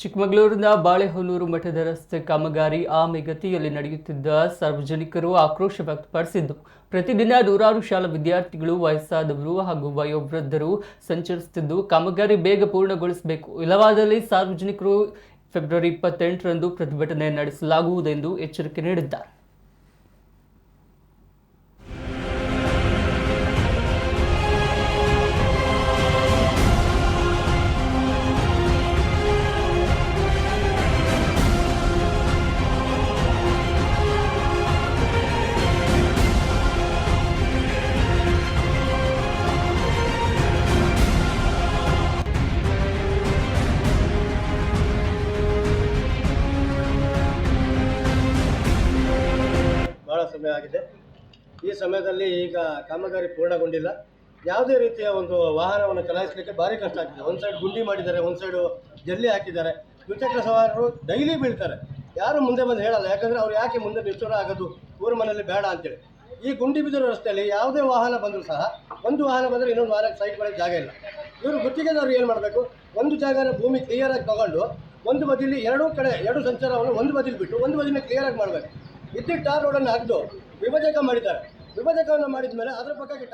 ಚಿಕ್ಕಮಗಳೂರಿನ ಬಾಳೆಹೊನ್ನೂರು ಮಠದ ರಸ್ತೆ ಕಾಮಗಾರಿ ಆಮೆಗತಿಯಲ್ಲಿ ನಡೆಯುತ್ತಿದ್ದ ಸಾರ್ವಜನಿಕರು ಆಕ್ರೋಶ ವ್ಯಕ್ತಪಡಿಸಿದ್ದು, ಪ್ರತಿದಿನ ನೂರಾರು ಶಾಲಾ ವಿದ್ಯಾರ್ಥಿಗಳು, ವಯಸ್ಸಾದವರು ಹಾಗೂ ವಯೋವೃದ್ಧರು ಸಂಚರಿಸುತ್ತಿದ್ದು, ಕಾಮಗಾರಿ ಬೇಗ ಪೂರ್ಣಗೊಳಿಸಬೇಕು. ಇಲ್ಲವಾದಲ್ಲಿ ಸಾರ್ವಜನಿಕರು ಫೆಬ್ರವರಿ ಇಪ್ಪತ್ತೆಂಟರಂದು ಪ್ರತಿಭಟನೆ ನಡೆಸಲಾಗುವುದೆಂದು ಎಚ್ಚರಿಕೆ ನೀಡಿದ್ದಾರೆ. ಸಮಯ ಆಗಿದೆ. ಈ ಸಮಯದಲ್ಲಿ ಈಗ ಕಾಮಗಾರಿ ಪೂರ್ಣಗೊಂಡಿಲ್ಲ. ಯಾವುದೇ ರೀತಿಯ ಒಂದು ವಾಹನವನ್ನು ಚಲಾಯಿಸಲಿಕ್ಕೆ ಭಾರಿ ಕಷ್ಟ ಆಗ್ತದೆ. ಒಂದು ಸೈಡ್ ಗುಂಡಿ ಮಾಡಿದ್ದಾರೆ, ಒಂದು ಸೈಡು ಜಲ್ಲಿ ಹಾಕಿದ್ದಾರೆ. ದ್ವಿಚಕ್ರ ಸವಾರರು ಡೈಲಿ ಬೀಳ್ತಾರೆ. ಯಾರು ಮುಂದೆ ಬಂದು ಹೇಳಲ್ಲ. ಯಾಕಂದರೆ ಅವ್ರು ಯಾಕೆ ಮುಂದೆ ನಿಷ್ಠುರ ಆಗೋದು? ಊರ ಮನೆಯಲ್ಲಿ ಬೇಡ ಅಂತೇಳಿ. ಈ ಗುಂಡಿ ಬಿದ್ದಿರೋ ರಸ್ತೆಯಲ್ಲಿ ಯಾವುದೇ ವಾಹನ ಬಂದರೂ ಸಹ ಒಂದು ವಾಹನ ಬಂದರೆ ಇನ್ನೊಂದು ವಾಹನಕ್ಕೆ ಸೈಡ್ ಮಾಡೋಕ್ಕೆ ಜಾಗ ಇಲ್ಲ. ಇವರು ಗುತ್ತಿಗೆದವ್ರು ಏನು ಮಾಡಬೇಕು? ಒಂದು ಜಾಗನ ಭೂಮಿ ಕ್ಲಿಯರಾಗಿ ತಗೊಂಡು ಒಂದು ಬದಿಲಿ ಎರಡೂ ಕಡೆ ಎರಡು ಸಂಚಾರವನ್ನು ಒಂದು ಬದಿಲಿ ಬಿಟ್ಟು ಒಂದು ಬದಿನ ಕ್ಲಿಯರಾಗಿ ಮಾಡಬೇಕು. ಇದ್ದಿದ್ದ ಟಾರ್ ರೋಡನ್ನು ಹಾಕಿದ್ದು ವಿಭಜಕ ಮಾಡಿದ್ದಾರೆ. ವಿಭಜಕವನ್ನು ಮಾಡಿದ ಮೇಲೆ ಅದರ ಪಕ್ಕಕ್ಕೆ